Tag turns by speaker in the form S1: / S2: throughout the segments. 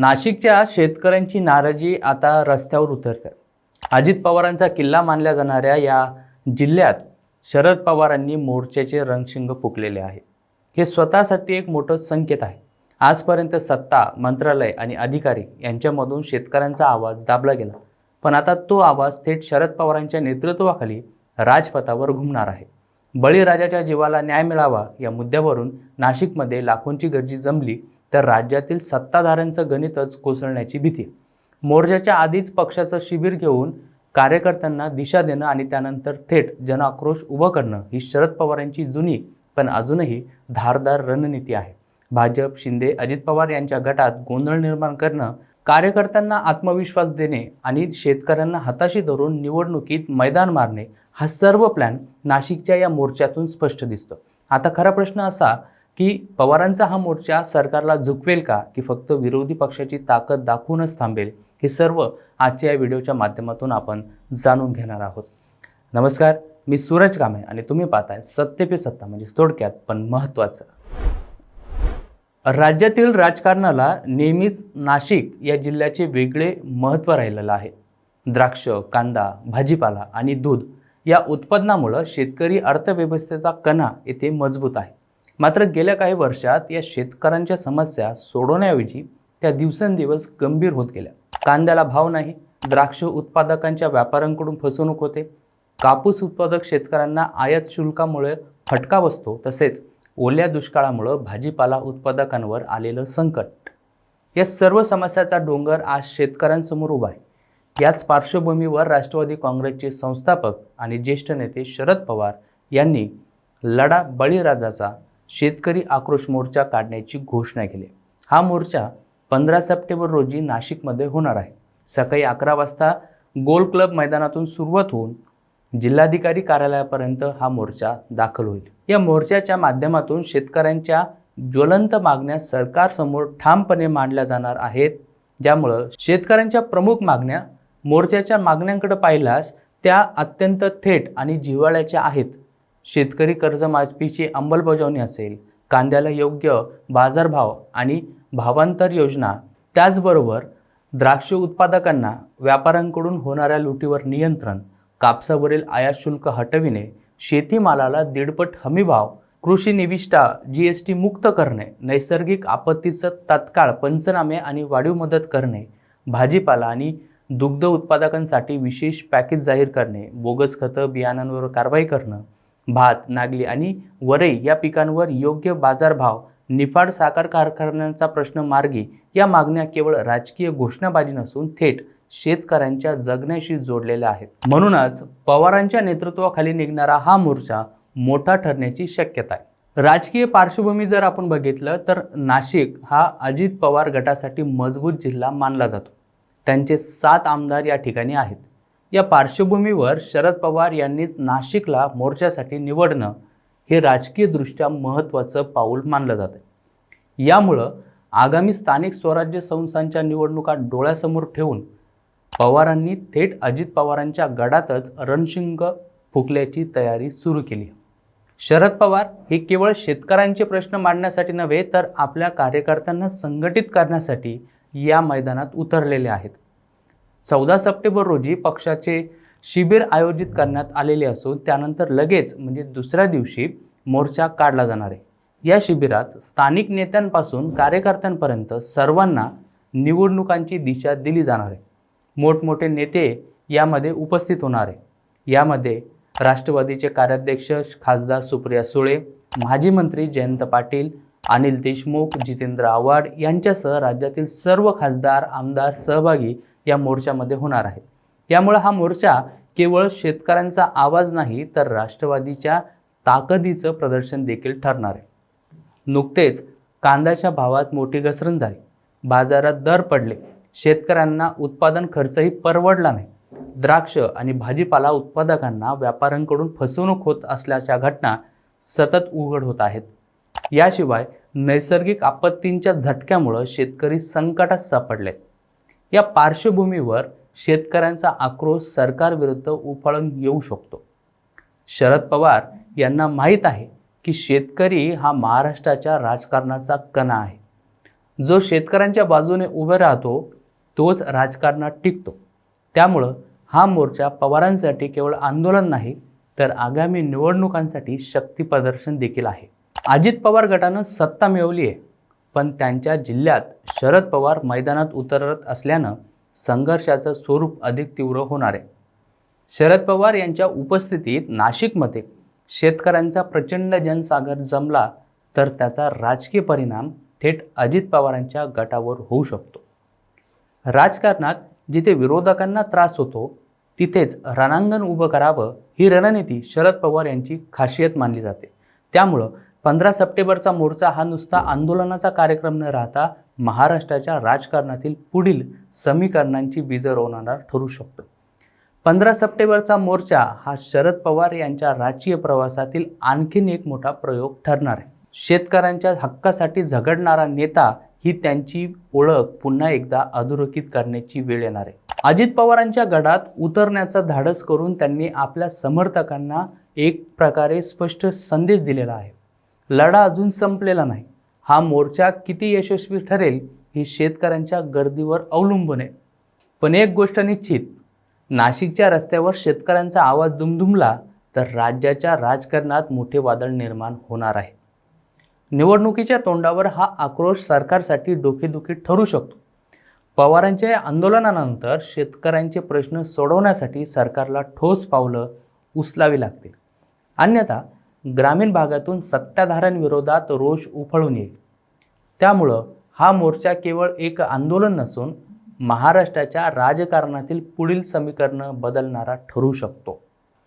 S1: नाशिकच्या शेतकऱ्यांची नाराजी आता रस्त्यावर उतरते. अजित पवारांचा किल्ला मानल्या जाणाऱ्या या जिल्ह्यात शरद पवारांनी मोर्चाचे रणशिंग फुकलेले आहे. हे स्वतःसाठी एक मोठं संकेत आहे. आजपर्यंत सत्ता मंत्रालय आणि अधिकारी यांच्यामधून शेतकऱ्यांचा आवाज दाबला गेला. पण आता तो आवाज थेट शरद पवारांच्या नेतृत्वाखाली राजपथावर घुमणार आहे. बळीराजाच्या जीवाला न्याय मिळावा या मुद्द्यावरून नाशिकमध्ये लाखोंची गर्दी जमली तर राज्यातील सत्ताधाऱ्यांचं गणितच कोसळण्याची भीती. मोर्चाच्या आधीच पक्षाचं शिबिर घेऊन कार्यकर्त्यांना दिशा देणं आणि त्यानंतर थेट जनआक्रोश उभं करणं ही शरद पवारांची जुनी पण अजूनही धारदार रणनीती आहे. भाजप शिंदे अजित पवार यांच्या गटात गोंधळ निर्माण करणं कार्यकर्त्यांना आत्मविश्वास देणे आणि शेतकऱ्यांना हाताशी धरून निवडणुकीत मैदान मारणे हा सर्व प्लॅन नाशिकच्या या मोर्चातून स्पष्ट दिसतो. आता खरा प्रश्न असा की पवारांचा हा मोर्चा सरकारला झुकवेल का? की फक्त विरोधी पक्षाची ताकद दाखवूनच थांबेल? हे सर्व आजच्या या व्हिडिओच्या माध्यमातून आपण जाणून घेणार आहोत. नमस्कार मी सूरज कामे आणि तुम्ही पाहताय सत्य पे सत्ता म्हणजे थोडक्यात पण महत्त्वाचं. राज्यातील राजकारणाला नेहमीच नाशिक या जिल्ह्याचे वेगळे महत्त्व राहिलेलं आहे. द्राक्ष कांदा भाजीपाला आणि दूध या उत्पादनामुळं शेतकरी अर्थव्यवस्थेचा कणा येथे मजबूत आहे. मात्र गेल्या काही वर्षात या शेतकऱ्यांच्या समस्या सोडवण्याऐवजी त्या दिवसेंदिवस गंभीर होत गेल्या. कांद्याला भाव नाही द्राक्ष उत्पादकांच्या व्यापाऱ्यांकडून फसवणूक होते. कापूस उत्पादक शेतकऱ्यांना आयात शुल्कामुळे फटका बसतो तसेच ओल्या दुष्काळामुळं भाजीपाला उत्पादकांवर आलेलं संकट. या सर्व समस्याचा डोंगर आज शेतकऱ्यांसमोर उभा आहे. याच पार्श्वभूमीवर राष्ट्रवादी काँग्रेसचे संस्थापक आणि ज्येष्ठ नेते शरद पवार यांनी लढा बळीराजाचा शेतकरी आक्रोश मोर्चा काढण्याची घोषणा केली. हा मोर्चा पंधरा सप्टेंबर रोजी नाशिकमध्ये होणार आहे. सकाळी अकरा वाजता गोल क्लब मैदानातून सुरुवात होऊन जिल्हाधिकारी कार्यालयापर्यंत हा मोर्चा दाखल होईल. या मोर्चाच्या माध्यमातून शेतकऱ्यांच्या ज्वलंत मागण्या सरकारसमोर ठामपणे मांडल्या जाणार आहेत. ज्यामुळं शेतकऱ्यांच्या प्रमुख मागण्या मोर्चाच्या मागण्यांकडे पाहिल्यास त्या अत्यंत थेट आणि जिव्हाळ्याच्या आहेत. शेतकरी कर्जमाफीची अंमलबजावणी असेल कांद्याला योग्य बाजारभाव आणि भावांतर योजना त्याचबरोबर द्राक्ष उत्पादकांना व्यापाऱ्यांकडून होणाऱ्या लुटीवर नियंत्रण कापसावरील आयात शुल्क हटविणे शेतीमालाला दीडपट हमीभाव कृषी निविष्ठा जी एस टी मुक्त करणे नैसर्गिक आपत्तीचं तात्काळ पंचनामे आणि वाढीव मदत करणे भाजीपाला आणि दुग्ध उत्पादकांसाठी विशेष पॅकेज जाहीर करणे बोगस खतं बियाणांवर कारवाई करणं भात नागली आणि वरई या पिकांवर योग्य बाजारभाव निफाड साखर कारखान्यांचा प्रश्न मार्गी या मागण्या केवळ राजकीय घोषणाबाजी नसून थेट शेतकऱ्यांच्या जगण्याशी जोडलेल्या आहेत. म्हणूनच पवारांच्या नेतृत्वाखाली निघणारा हा मोर्चा मोठा ठरण्याची शक्यता आहे. राजकीय पार्श्वभूमी जर आपण बघितलं तर नाशिक हा अजित पवार गटासाठी मजबूत जिल्हा मानला जातो. त्यांचे सात आमदार या ठिकाणी आहेत. या पार्श्वभूमीवर शरद पवार यांनीच नाशिकला मोर्चासाठी निवडणं हे राजकीयदृष्ट्या महत्त्वाचं पाऊल मानलं जातं यामुळं आगामी स्थानिक स्वराज्य संस्थांच्या निवडणुका डोळ्यासमोर ठेवून पवारांनी थेट अजित पवारांच्या गडातच रणशिंग फुकल्याची तयारी सुरू केली शरद पवार हे केवळ शेतकऱ्यांचे प्रश्न मांडण्यासाठी नव्हे तर आपल्या कार्यकर्त्यांना संघटित करण्यासाठी या मैदानात उतरलेले आहेत. चौदा सप्टेंबर रोजी पक्षाचे शिबिर आयोजित करण्यात आलेले असून त्यानंतर लगेच म्हणजे दुसऱ्या दिवशी मोर्चा काढला जाणार आहे. या शिबिरात स्थानिक नेत्यांपासून कार्यकर्त्यांपर्यंत सर्वांना निवडणुकांची दिशा दिली जाणार आहे. मोठमोठे नेते यामध्ये उपस्थित होणार आहे. यामध्ये राष्ट्रवादीचे कार्याध्यक्ष खासदार सुप्रिया सुळे माजी मंत्री जयंत पाटील अनिल देशमुख जितेंद्र आव्हाड यांच्यासह राज्यातील सर्व खासदार आमदार सहभागी या मोर्चामध्ये होणार आहे. यामुळे हा मोर्चा केवळ शेतकऱ्यांचा आवाज नाही तर राष्ट्रवादीच्या ताकदीचं प्रदर्शन देखील ठरणार आहे. नुकतेच कांद्याच्या भावात मोठी घसरण झाली. बाजारात दर पडले. शेतकऱ्यांना उत्पादन खर्चही परवडला नाही. द्राक्ष आणि भाजीपाला उत्पादकांना व्यापाऱ्यांकडून फसवणूक होत असल्याच्या घटना सतत उघड होत आहेत. याशिवाय नैसर्गिक आपत्तींच्या झटक्यामुळं शेतकरी संकटात सापडले. या पार्श्वभूमीवर शेतकऱ्यांचा आक्रोश सरकारविरुद्ध उफाळून येऊ शकतो. शरद पवार यांना माहीत आहे की शेतकरी हा महाराष्ट्राच्या राजकारणाचा कणा आहे. जो शेतकऱ्यांच्या बाजूने उभे राहतो तोच राजकारणात टिकतो. त्यामुळं हा मोर्चा पवारांसाठी केवळ आंदोलन नाही तर आगामी निवडणुकांसाठी शक्ती प्रदर्शन देखील आहे. अजित पवार गटानं सत्ता मिळवली आहे. पण त्यांच्या जिल्ह्यात शरद पवार मैदानात उतरत असल्यानं संघर्षाचं स्वरूप अधिक तीव्र होणार आहे. शरद पवार यांच्या उपस्थितीत नाशिकमध्ये शेतकऱ्यांचा प्रचंड जनसागर जमला तर त्याचा राजकीय परिणाम थेट अजित पवारांच्या गटावर होऊ शकतो. राजकारणात जिथे विरोधकांना त्रास होतो तिथेच रणांगण उभं करावं ही रणनीती शरद पवार यांची खासियत मानली जाते. त्यामुळं पंधरा सप्टेंबरचा मोर्चा हा नुसता आंदोलनाचा कार्यक्रम न राहता महाराष्ट्राच्या राजकारणातील पुढील समीकरणांची बीजं रोवणारा ठरू शकतो. पंधरा सप्टेंबरचा मोर्चा हा शरद पवार यांच्या राजकीय प्रवासातील आणखीन एक मोठा प्रयोग ठरणार आहे. शेतकऱ्यांच्या हक्कासाठी झगडणारा नेता ही त्यांची ओळख पुन्हा एकदा अधोरेखित करण्याची वेळ येणार आहे. अजित पवारांच्या गडात उतरण्याचा धाडस करून त्यांनी आपल्या समर्थकांना एक प्रकारे स्पष्ट संदेश दिलेला आहे. लढा अजून संपलेला नाही. हा मोर्चा किती यशस्वी ठरेल ही शेतकऱ्यांच्या गर्दीवर अवलंबून आहे. पण एक गोष्ट निश्चित नाशिकच्या रस्त्यावर शेतकऱ्यांचा आवाज दुमदुमला तर राज्याच्या राजकारणात मोठे वादळ निर्माण होणार आहे. निवडणुकीच्या तोंडावर हा आक्रोश सरकारसाठी डोकेदुखी ठरू शकतो. पवारांच्या या आंदोलनानंतर शेतकऱ्यांचे प्रश्न सोडवण्यासाठी सरकारला ठोस पावलं उचलावी लागतील. अन्यथा ग्रामीण भागातून सत्ताधाऱ्यांविरोधात रोष उफळून येईल. त्यामुळं हा मोर्चा केवळ एक आंदोलन नसून महाराष्ट्राच्या राजकारणातील पुढील समीकरणं बदलणारा ठरू शकतो.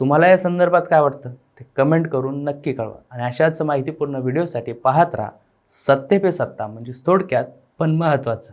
S1: तुम्हाला या संदर्भात काय वाटतं? ते कमेंट करून नक्की कळवा आणि अशाच माहितीपूर्ण व्हिडिओसाठी पाहत राहा. सत्ते पे सत्ता म्हणजे थोडक्यात पण महत्त्वाचं.